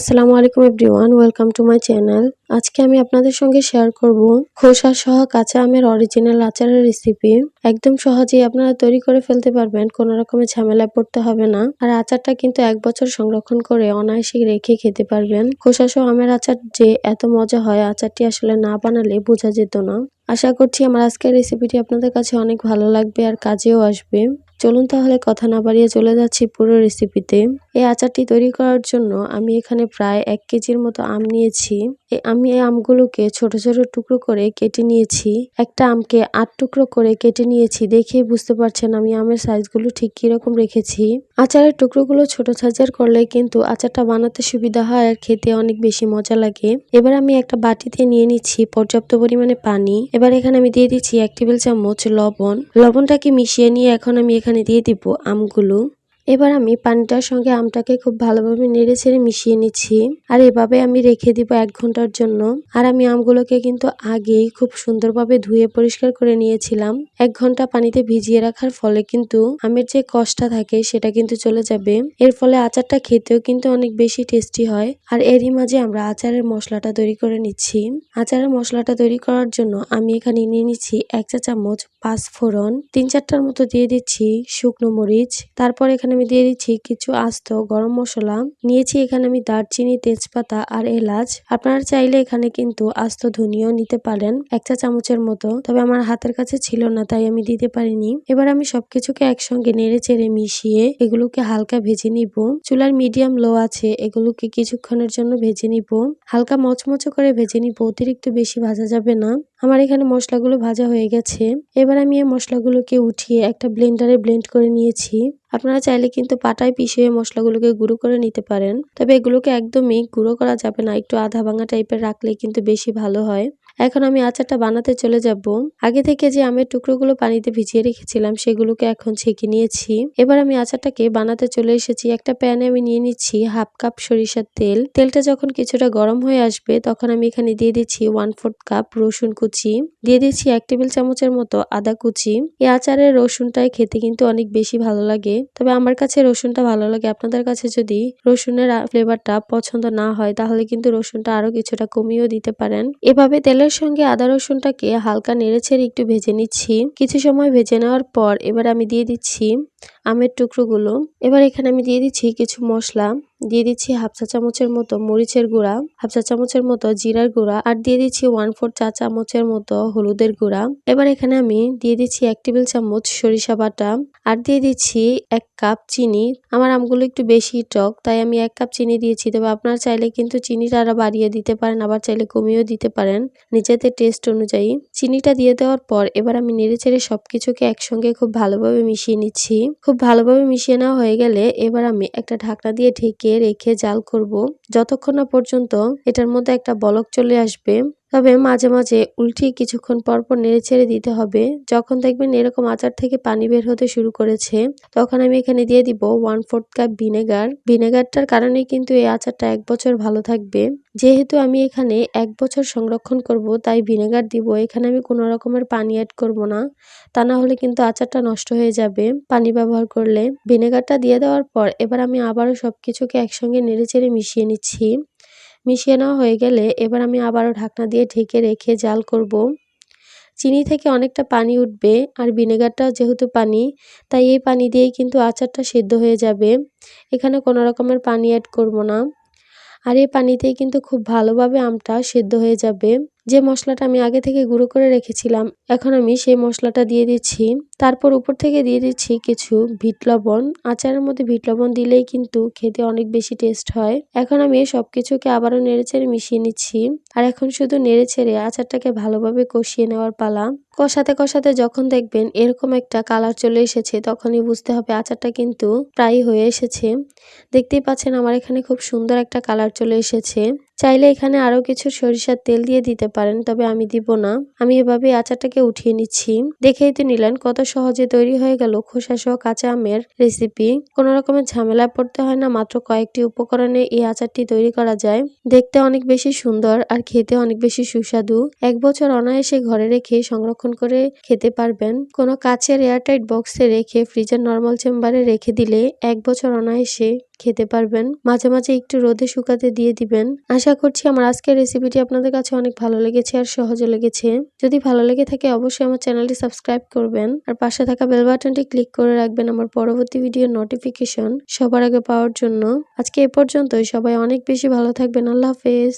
আসসালামু আলাইকুম everyone, welcome to my channel. আজকে আমি আপনাদের সঙ্গে শেয়ার করব খোসা সহ কাঁচা আমের অরিজিনাল আচারের রেসিপি একদম সহজেই আপনারা তৈরি করে ফেলতে পারবেন, কোনো রকমের ঝামেলায় পড়তে হবে না। আর আচারটা কিন্তু এক বছর সংরক্ষণ করে অনায়াসে রেখে খেতে পারবেন। খোসা সহ আমের আচার যে এত মজা হয়, আচারটি আসলে না বানালে বোঝা যেত না। আশা করছি আমার আজকের রেসিপিটি আপনাদের কাছে অনেক ভালো লাগবে আর কাজেও আসবে। চলুন তাহলে কথা না বাড়িয়ে চলে যাচ্ছি পুরো রেসিপিতে এই আচারটি তৈরি করার জন্য আমি এখানে প্রায় এক কেজির মতো আম নিয়েছি। আমি এই আমগুলোকে ছোট ছোট টুকরো করে কেটে নিয়েছি। একটা আমকে আট টুকরো করে কেটে নিয়েছি। দেখেই বুঝতে পারছেন আমি আমের সাইজগুলো ঠিক কীরকম রেখেছি। আচারের টুকরোগুলো ছোট সাইজের করলে কিন্তু আচারটা বানাতে সুবিধা হয় আর খেতে অনেক বেশি মজা লাগে। এবার আমি একটা বাটিতে নিয়ে নিচ্ছি পর্যাপ্ত পরিমাণে পানি। এবার এখানে আমি দিয়ে দিচ্ছি এক টেবিল চামচ লবণ। লবণটাকে মিশিয়ে নিয়ে এখন আমি এখানে দিয়ে দিব আমগুলো। এবার আমি পানিটার সঙ্গে আমটাকে খুব ভালোভাবে নেড়ে ছেড়ে মিশিয়ে নিচ্ছি। আর এভাবে আমি রেখে দিব এক ঘণ্টার জন্য। আর আমি আমগুলোকে কিন্তু আগেই খুব সুন্দরভাবে ধুয়ে পরিষ্কার করে নিয়েছিলাম। এক ঘণ্টা পানিতে ভিজিয়ে রাখার ফলে কিন্তু আমের যে কষ্টটা থাকে সেটা কিন্তু চলে যাবে। এর ফলে আচারটা খেতেও কিন্তু অনেক বেশি টেস্টি হয়। আর এরই মাঝে আমরা আচারের মশলাটা তৈরি করে নিচ্ছি। আচারের মশলাটা তৈরি করার জন্য আমি এখানে নিয়ে নিচ্ছি এক চা চামচ পাঁচ ফোড়ন তিন চারটার মতো দিয়ে দিচ্ছি শুকনো মরিচ, তারপর এখানে আমি দিয়ে দিচ্ছি কিছু আস্ত গরম মশলা। নিয়েছি এখানে আমি দারচিনি, তেজপাতা আর এলাচ। আপনারা চাইলে এখানে কিন্তু আস্ত ধনিও নিতে পারেন, এক চা চামচের মতো। তবে আমার হাতের কাছে ছিল না, তাই আমি দিতে পারিনি। এবার আমি সবকিছুকে একসঙ্গে নেড়ে চেড়ে মিশিয়ে এগুলোকে হালকা ভেজে নিব। চুলার মিডিয়াম লো আছে, এগুলোকে কিছুক্ষণের জন্য ভেজে নিব। হালকা মচমচো করে ভেজে নিব, অতিরিক্ত বেশি ভাজা যাবে না। আমার এখানে মশলাগুলো ভাজা হয়ে গেছে। এবার আমি এই মশলাগুলোকে উঠিয়ে একটা ব্লেন্ডারে ব্লেন্ড করে নিয়েছি। আপনারা চাইলে কিন্তু পাটায় পিষিয়ে মশলাগুলোকে গুঁড়ো করে নিতে পারেন। তবে এগুলোকে একদমই গুঁড়ো করা যাবে না, একটু আধা ভাঙা টাইপের রাখলে কিন্তু বেশি ভালো হয়। এখন আমি আচারটা বানাতে চলে যাব। আগে থেকে যে আমের টুকরোগুলো পানিতে ভিজিয়ে রেখেছিলাম, সেগুলোকে এখন ছেঁকে নিয়েছি। এবার আমি আচারটাকে বানাতে চলে এসেছি। একটা প্যানে আমি নিয়ে নিচ্ছি হাফ কাপ সরিষার তেল। তেলটা যখন কিছুটা গরম হয়ে আসবে, তখন আমি এখানে দিয়ে দিচ্ছি ওয়ান ফোর্থ কাপ রসুন কুচি। দিয়ে দিচ্ছি এক টেবিল চামচের মতো আদা কুচি। এই আচারের রসুনটাই খেতে কিন্তু অনেক বেশি ভালো লাগে। তবে আমার কাছে রসুনটা ভালো লাগে। আপনাদের কাছে যদি রসুনের ফ্লেভারটা পছন্দ না হয়, তাহলে কিন্তু রসুনটা আরও কিছুটা কমিয়েও দিতে পারেন। এভাবে তেলের সঙ্গে আদা রসুনটাকে হালকা নেড়ে ছেড়ে একটু ভেজে নিচ্ছি। কিছু সময় ভেজে নেওয়ার পর এবার আমি দিয়ে দিচ্ছি আমের টুকরোগুলো। এবার এখানে আমি দিয়ে দিচ্ছি কিছু মশলা। দিয়ে দিচ্ছি হাফ চা চামচের মতো মরিচের গুঁড়া, হাফ চা চামচের মতো জিরার গুঁড়া আর দিয়ে দিচ্ছি ওয়ান ফোর চা চামচের মতো হলুদের গুঁড়া। এবার এখানে আমি দিয়ে দিচ্ছি এক টেবিল চামচ সরিষা বাটা আর দিয়ে দিচ্ছি এক কাপ চিনি। আমার আমগুলো একটু বেশি টক, তাই আমি এক কাপ চিনি দিয়েছি। তবে আপনার চাইলে কিন্তু চিনিটা আরও বাড়িয়ে দিতে পারেন, আবার চাইলে কমিয়েও দিতে পারেন নিজেদের টেস্ট অনুযায়ী। চিনিটা দিয়ে দেওয়ার পর এবার আমি নেড়ে চেড়ে সবকিছুকে একসঙ্গে খুব ভালোভাবে মিশিয়ে নিচ্ছি। খুব ভালোভাবে মিশিয়ে নেওয়া হয়ে গেলে এবার আমি একটা ঢাকনা দিয়ে ঢেকে রেখে জাল করব। যতক্ষণ না পর্যন্ত এটার মধ্যে একটা বলক চলে আসবে তবে মাঝে মাঝে উল্টিয়ে কিছুক্ষণ পরপর নেড়ে ছেড়ে দিতে হবে। যখন দেখবেন এরকম আচার থেকে পানি বের হতে শুরু করেছে, তখন আমি এখানে দিয়ে দিব ওয়ান ফোর্থ কাপ ভিনেগার ভিনেগারটার কারণে কিন্তু এই আচারটা এক বছর ভালো থাকবে। যেহেতু আমি এখানে এক বছর সংরক্ষণ করব, তাই ভিনেগার দিব। এখানে আমি কোনো রকমের পানি অ্যাড করব না। তা না হলে কিন্তু আচারটা নষ্ট হয়ে যাবে পানি ব্যবহার করলে। ভিনেগারটা দিয়ে দেওয়ার পর এবার আমি আবারও সব কিছুকে একসঙ্গে নেড়ে চেড়ে মিশিয়ে নিচ্ছি। মিশিয়ে নেওয়া হয়ে গেলে এবার আমি আবারও ঢাকনা দিয়ে ঢেকে রেখে জাল করব। চিনি থেকে অনেকটা পানি উঠবে আর ভিনেগারটাও যেহেতু পানি, তাই এই পানি দিয়েই কিন্তু আচারটা সেদ্ধ হয়ে যাবে। এখানে কোনো রকমের পানি অ্যাড করব না। আর এই পানিতেই কিন্তু খুব ভালোভাবে আমটা সেদ্ধ হয়ে যাবে। যে মশলাটা আমি আগে থেকে গুঁড়ো করে রেখেছিলাম, এখন আমি সেই মশলাটা দিয়ে দিচ্ছি। তারপর উপর থেকে দিয়ে দিচ্ছি কিছু ভিট লবণ। আচারের মধ্যে ভিট লবণ দিলেই কিন্তু খেতে অনেক বেশি টেস্ট হয়। এখন আমি সব কিছুকে আবারও নেড়ে চেড়ে মিশিয়ে নিচ্ছি। আর এখন শুধু নেড়ে ছেড়ে আচারটাকে ভালোভাবে কষিয়ে নেওয়ার পালা। কষাতে কষাতে যখন দেখবেন এরকম একটা কালার চলে এসেছে, তখনই বুঝতে হবে আচারটা কিন্তু প্রায় হয়ে এসেছে। দেখতেই পাচ্ছেন আমার এখানে খুব সুন্দর একটা কালার চলে এসেছে। চাইলে এখানে আরও কিছু সরিষার তেল দিয়ে দিতে পারেন, তবে আমি দিব না। আমি এভাবে আচারটাকে উঠিয়ে নিচ্ছি। দেখেই তো নিলেন কত সহজে তৈরি হয়ে গেল খোসা সহ কাঁচা আমের রেসিপি কোন রকমের ঝামেলায় পড়তে হয় না, মাত্র কয়েকটি উপকরণে এই আচারটি তৈরি করা যায়। দেখতে অনেক বেশি সুন্দর আর খেতে অনেক বেশি সুস্বাদু। এক বছর অনায়াসে ঘরে রেখে সংরক্ষণ করে খেতে পারবেন। কোনো কাচের এয়ারটাইট বক্সে রেখে ফ্রিজের নর্মাল চেম্বারে রেখে দিলে এক বছর অনায়াসে খেতে পারবেন। মাঝে মাঝে একটু রোদে শুকাতে দিয়ে দিবেন। আশা করছি আমার আজকের রেসিপিটি আপনাদের কাছে অনেক ভালো লেগেছে আর সহজে লেগেছে। যদি ভালো লেগে থাকে অবশ্যই আমার চ্যানেলটি সাবস্ক্রাইব করবেন। আর পাশে থাকা বেল বাটনটি ক্লিক করে রাখবেন আমার পরবর্তী ভিডিওর নোটিফিকেশন সবার আগে পাওয়ার জন্য। আজকে এ পর্যন্তই। সবাই অনেক বেশি ভালো থাকবেন। আল্লাহ হাফেজ।